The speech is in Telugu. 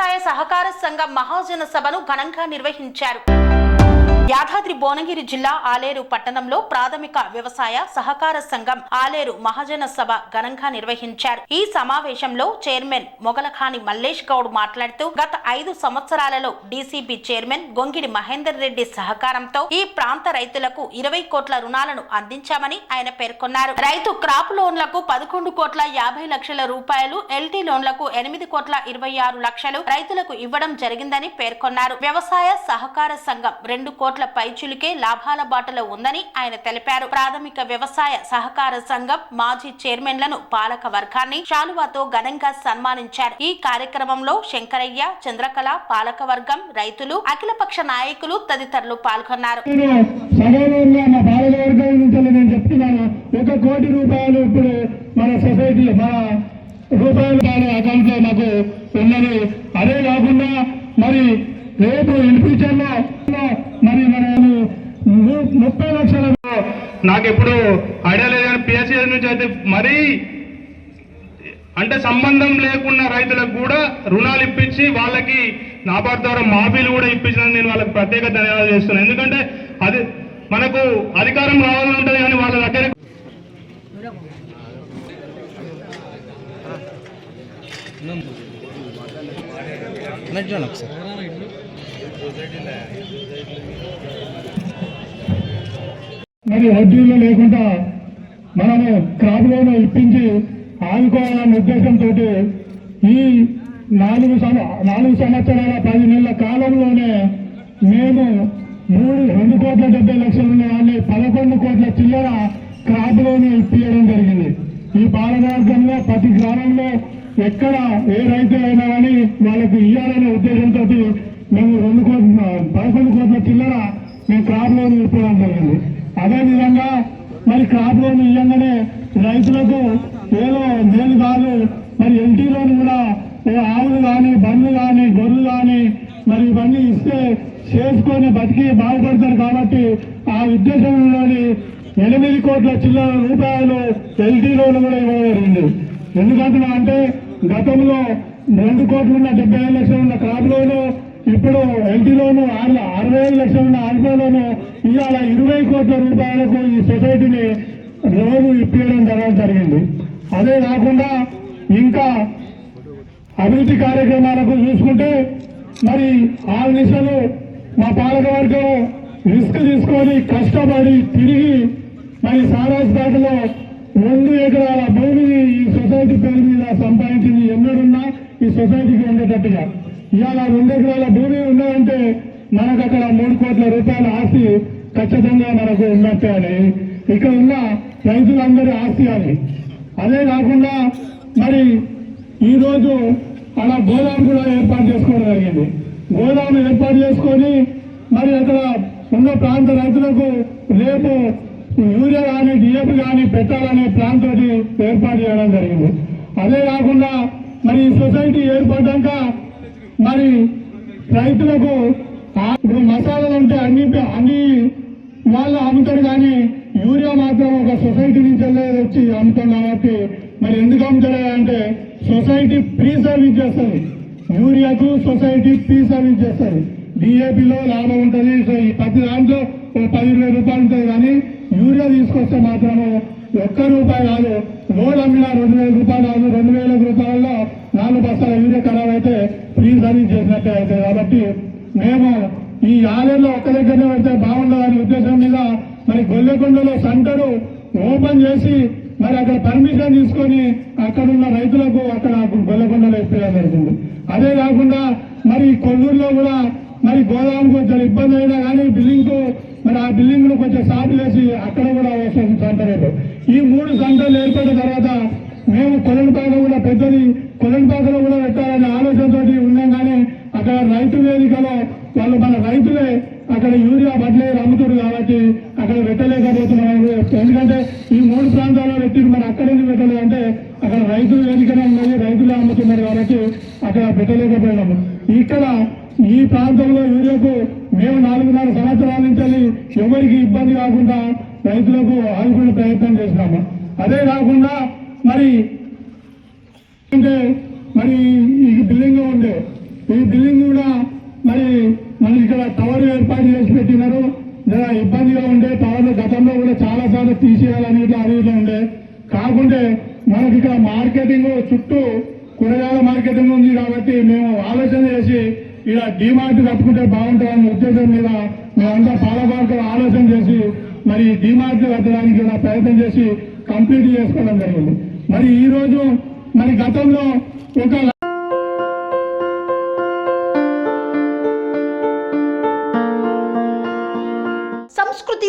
వ్యవసాయ సహకార సంఘం మహాజన సభను ఘనంగా నిర్వహించారు. యాదాద్రి భువనగిరి జిల్లా ఆలేరు పట్టణంలో ప్రాథమిక వ్యవసాయ సహకార సంఘం ఆలేరు మహాజన సభ ఘనంగా నిర్వహించారు. ఈ సమావేశంలో చైర్మన్ మొగలఖాని మల్లేష్ గౌడ్ మాట్లాడుతూ గత ఐదు సంవత్సరాలలో డీసీబీ చైర్మన్ గొంగిడి మహేందర్ రెడ్డి సహకారంతో ఈ ప్రాంత రైతులకు ఇరవై కోట్ల రుణాలను అందించామని ఆయన పేర్కొన్నారు. రైతు క్రాప్ లోన్లకు పదకొండు కోట్ల యాభై లక్షల రూపాయలు ఎల్టీ లోన్లకు ఎనిమిది కోట్ల ఇరవై ఆరు లక్షలు రైతులకు ఇవ్వడం జరిగిందని పేర్కొన్నారు. వ్యవసాయ సహకార సంఘం రెండు కోట్ల పైచులికే లాభాల బాటలో ఉందని ఆయన తెలిపారు. ప్రాథమిక వ్యవసాయ సహకార సంఘం మాజీ చైర్మన్లను పాలక వర్గాన్ని శాలువాతో ఘనంగా సన్మానించారు. ఈ కార్యక్రమంలో శంకరయ్య చంద్రకళ పాలక వర్గం రైతులు అఖిలపక్ష నాయకులు తదితరులు పాల్గొన్నారు. ఒక కోటి రూపాయలు ఇప్పుడు మన సొసైటీలో మన రూపాయలు అకౌంట్లో మాకు ఉన్నది. అదే కాకుండా మరి రేపు ఇన్ ఫ్యూచర్లో మరి ముప్పై లక్షల నాకు ఎప్పుడు ఐడియా లేదు కానీ పిఎస్సీ నుంచి అయితే మరీ అంటే సంబంధం లేకున్న రైతులకు కూడా రుణాలు ఇప్పించి వాళ్ళకి నాబార్డు ద్వారా మాఫీలు కూడా ఇప్పించినందుకు నేను వాళ్ళకి ప్రత్యేక ధన్యవాదాలు చేస్తున్నాను. ఎందుకంటే అది మనకు అధికారం రావాలని ఉంటుంది కానీ వాళ్ళ దగ్గర నడిచాను ఒకసారి. మరి వడ్డీలు లేకుండా మనము క్రాప్ లోన్ ఇప్పించి ఆదుకోవాలన్న ఉద్దేశంతో ఈ నాలుగు నాలుగు సంవత్సరాల పది నెలల కాలంలోనే మేము మూడు రెండు కోట్ల డెబ్బై లక్షలు ఉన్న పదకొండు కోట్ల చిల్లర క్రాప్ లోన్ ఇప్పించడం జరిగింది. ఈ పాలకవర్గంలో ప్రతి గ్రామంలో ఎక్కడ ఏ రైతు అయినా కానీ వాళ్ళకి ఇవ్వాలనే ఉద్దేశంతో మేము రెండు కోట్ల పదకొండు కోట్ల చిల్లర మేము క్రాప్ లోన్ ఇవ్వడం జరిగింది. అదేవిధంగా మరి క్రాప్ లోన్ ఇవ్వగానే రైతులకు ఏదో నేను కాదు. మరి ఎల్టీ లోన్ కూడా ఏ ఆవులు కానీ బండ్లు కానీ గొర్రెలు కానీ మరి ఇవన్నీ ఇస్తే చేసుకొని బతికి బాగుపడతారు కాబట్టి ఆ ఉద్దేశంలోని ఎనిమిది కోట్ల చిల్లర రూపాయలు ఎల్టీ లోన్ కూడా ఇవ్వడం జరిగింది. ఎందుకంటున్నా అంటే గతంలో రెండు కోట్లు ఉన్న డెబ్బై ఐదు లక్షలు ఉన్న క్రాప్ లోను ఇప్పుడు ఎల్టీ లోను అరవై ఐదు లక్షలు ఉన్న ఆర్బీ లోను ఇవాళ ఇరవై కోట్ల రూపాయలకు ఈ సొసైటీని రోజు ఇప్పించడం జరగడం జరిగింది. అదే కాకుండా ఇంకా అభివృద్ధి కార్యక్రమాలకు చూసుకుంటే మరి ఆరు నిమిషాలు మా పాలకవర్గం రిస్క్ తీసుకొని కష్టపడి తిరిగి మరి సారాజ్పేటలో రెండు ఎకరాల భూమిని ఈ సొసైటీ పేరు మీద సంపాదించింది ఎన్నడున్నా ఈ సొసైటీకి ఉండేటట్టుగా. ఇవాళ రెండు ఎకరాల భూమి ఉన్నదంటే మనకు అక్కడ మూడు కోట్ల రూపాయల ఆస్తి ఖచ్చితంగా మనకు ఉన్నట్టే అని. ఇక్కడ ఉన్న రైతులందరి ఆస్తి అని అదే కాకుండా మరి ఈరోజు అలా గోదాం కూడా ఏర్పాటు చేసుకోవడం జరిగింది. గోదాం ఏర్పాటు చేసుకొని మరి అక్కడ ఉన్న ప్రాంత రైతులకు రేపు యూరియా కానీ డిఎఫ్ కానీ పెట్టాలనే ప్లాన్ తోటి ఏర్పాటు చేయడం జరిగింది. అదే కాకుండా మరి సొసైటీ ఏర్పడ్డాక మరి రైతులకు ఇప్పుడు మసాలాలు అంటే అన్ని అన్ని వాళ్ళు అమ్ముతారు కానీ యూరియా మాత్రం ఒక సొసైటీ నుంచి వెళ్ళేది వచ్చి అమ్ముతాం కాబట్టి మరి ఎందుకు అమ్ముతారు అంటే సొసైటీ ఫ్రీ సర్వీస్ చేస్తుంది. యూరియాకు సొసైటీ ఫ్రీ సర్వీస్ చేస్తుంది డిఏపిలో లాభం ఉంటుంది. సో ఈ ప్రతి దాంట్లో పది ఇరవై రూపాయలు ఉంటుంది కానీ యూరియా తీసుకొస్తే మాత్రము ఒక్క రూపాయి కాదు. లోడ్ అమ్మినా రెండు వేల రూపాయలు కాదు రెండు వేల రూపాయల్లో నాలుగు బస్తాల యూరియా ఖరాబ్ అయితే ఫ్రీ సర్వీస్ చేసినట్టే అవుతుంది. కాబట్టి మేము ఈ ఆలయంలో ఒక్క దగ్గరనే పెడితే బాగుండదనే ఉద్దేశం మీద మరి గొల్లెకొండలో సెంటర్ ఓపెన్ చేసి మరి అక్కడ పర్మిషన్ తీసుకొని అక్కడ ఉన్న రైతులకు అక్కడ గొల్లకొండలో ఇప్పేయడం జరుగుతుంది అదే కాకుండా మరి కొల్లూరులో కూడా మరి గోదాముకు కొంచెం ఇబ్బంది అయినా కానీ బిల్డింగ్కు మరి ఆ బిల్డింగ్ను కొంచెం సాఫ్ చేసి అక్కడ కూడా అవసరం సెంటర్ ఈ మూడు సెంటర్లు ఏర్పడిన తర్వాత మేము కొలంపాక కూడా పెద్దది కొలంపాకలో కూడా పెట్టాలనే ఆలోచనతోటి ఉన్నాం కానీ అక్కడ రైతు వేదికలో వాళ్ళు మన రైతులే అక్కడ యూరియా బట్లే అమ్ముతారు కాబట్టి అక్కడ పెట్టలేకపోతున్నాం ఎందుకంటే ఈ మూడు ప్రాంతాల్లో పెట్టి మరి అక్కడ ఎందుకు పెట్టలేదు అంటే అక్కడ రైతులు వేదికనే ఉన్నది రైతులే అమ్ముతున్నారు కాబట్టి అక్కడ పెట్టలేకపోయినాము. ఇక్కడ ఈ ప్రాంతంలో ఈరోజు మేము నాలుగున్నర సంవత్సరాల నుంచి ఎవరికి ఇబ్బంది కాకుండా రైతులకు ఆదుకునే ప్రయత్నం చేసినాము. అదే కాకుండా మరి అంటే మరి ఈ బిల్డింగ్ ఉండే. ఈ బిల్డింగ్ కూడా మరి మనకి ఇక్కడ టవర్ ఏర్పాటు చేసి పెట్టినారు. లేదా ఇబ్బందిగా ఉండే. టవర్లు గతంలో కూడా చాలా సార్లు తీసేయాలని ఇట్లా ఉండే. కాకుంటే మనకి ఇక్కడ మార్కెటింగ్ చుట్టూ కూరగాయల మార్కెటింగ్ ఉంది కాబట్టి మేము ఆలోచన చేసి ఇలా డిమార్ట్ కట్టుకుంటే బాగుంటుందనే ఉద్దేశం మీద మేమంతా పాలబార్కు ఆలోచన చేసి మరి డిమార్ట్ కట్టడానికి ప్రయత్నం చేసి కంప్లీట్ చేసుకోవడం జరిగింది. మరి ఈ రోజు మరి గతంలో ఒక సంస్కృతి